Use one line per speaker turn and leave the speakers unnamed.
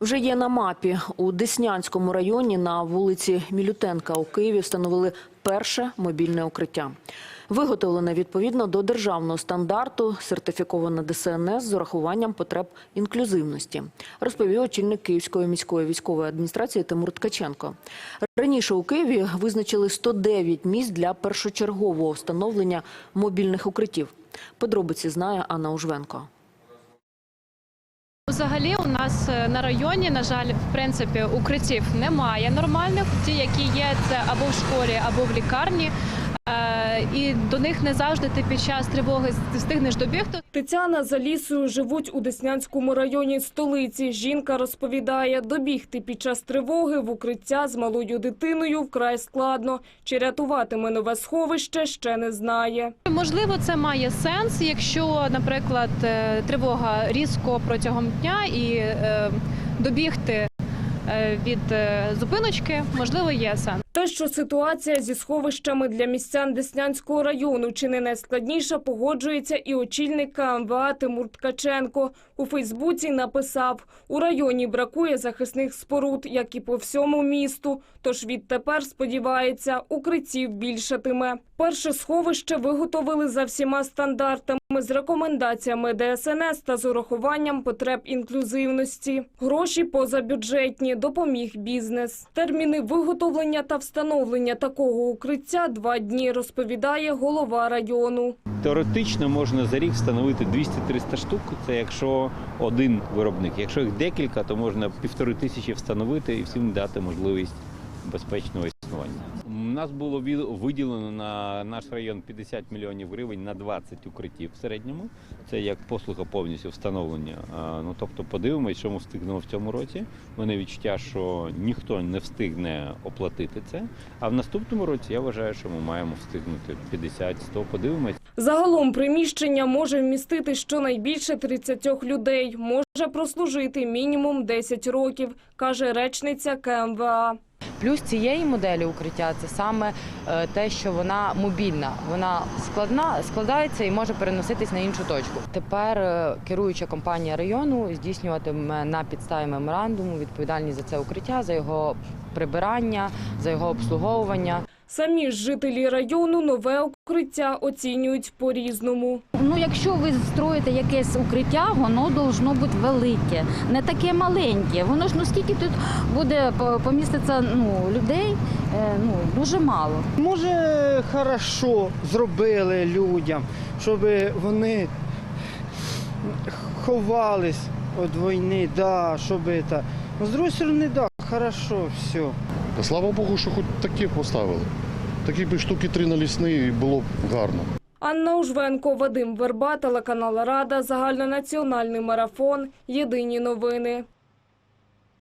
Вже є на мапі у Деснянському районі на вулиці Мілютенка у Києві встановили перше мобільне укриття. Виготовлене відповідно до державного стандарту, сертифіковане ДСНС з урахуванням потреб інклюзивності, розповів очільник Київської міської військової адміністрації Тимур Ткаченко. Раніше у Києві визначили 109 місць для першочергового встановлення мобільних укриттів. Подробиці знає Анна Ужвенко.
Взагалі, у нас е, на районі, на жаль, в принципі, укриттів немає нормальних. Ті, які є, це або в школі, або в лікарні. І до них не завжди ти під час тривоги встигнеш добігти.
Тетяна за лісою живуть у Деснянському районі столиці. Жінка розповідає, добігти під час тривоги в укриття з малою дитиною вкрай складно. Чи рятуватиме нове сховище, ще не знає.
Можливо, це має сенс, якщо, наприклад, е, тривога різко протягом дня і е, добігти е, від зупиночки, можливо, є сенс.
Те, що ситуація зі сховищами для містян Деснянського району чи не найскладніша, погоджується і очільник КМВА Тимур Ткаченко. У Фейсбуці написав, у районі бракує захисних споруд, як і по всьому місту. Тож відтепер, сподівається, укриттів більшатиме. Перше сховище виготовили за всіма стандартами з рекомендаціями ДСНС та з урахуванням потреб інклюзивності. Гроші позабюджетні, допоміг бізнес. Терміни виготовлення та встановлення такого укриття два дні, розповідає голова району.
Теоретично можна за рік встановити 200-300 штук. Це якщо один виробник. Якщо їх декілька, то можна півтори тисячі встановити і всім дати можливість безпечного нас було виділено на наш район 50 мільйонів гривень на 20 укриттів в середньому. Це як послуга повністю встановлення. Ну тобто, подивимось, що ми встигнемо в цьому році. Мене відчуття, що ніхто не встигне оплатити це. А в наступному році я вважаю, що ми маємо встигнути 50-100. Подивимось.
Загалом приміщення може вмістити щонайбільше 30 людей. Може прослужити мінімум 10 років, каже речниця КМВА.
Плюс цієї моделі укриття це саме е, те, що вона мобільна, вона складна, складається і може переноситись на іншу точку. Тепер е, керуюча компанія району здійснюватиме на підставі меморандуму відповідальність за це укриття, за його прибирання, за його обслуговування.
Самі ж жителі району нове укриття оцінюють по-різному.
Ну, якщо ви строїте якесь укриття, воно должно бути велике, не таке маленьке. Воно ж ну скільки тут буде по- поміститься ну, людей, е, ну дуже мало.
Може, хорошо зробили людям, щоб вони ховались від війни, да, щоб це. Ну, з другої сторони, да, хорошо, все.
Слава Богу, що хоч такі поставили. Такі б штуки три на лісний і було б гарно.
Анна Ужвенко, Вадим Верба, телеканал Рада, загальнонаціональний марафон. Єдині новини.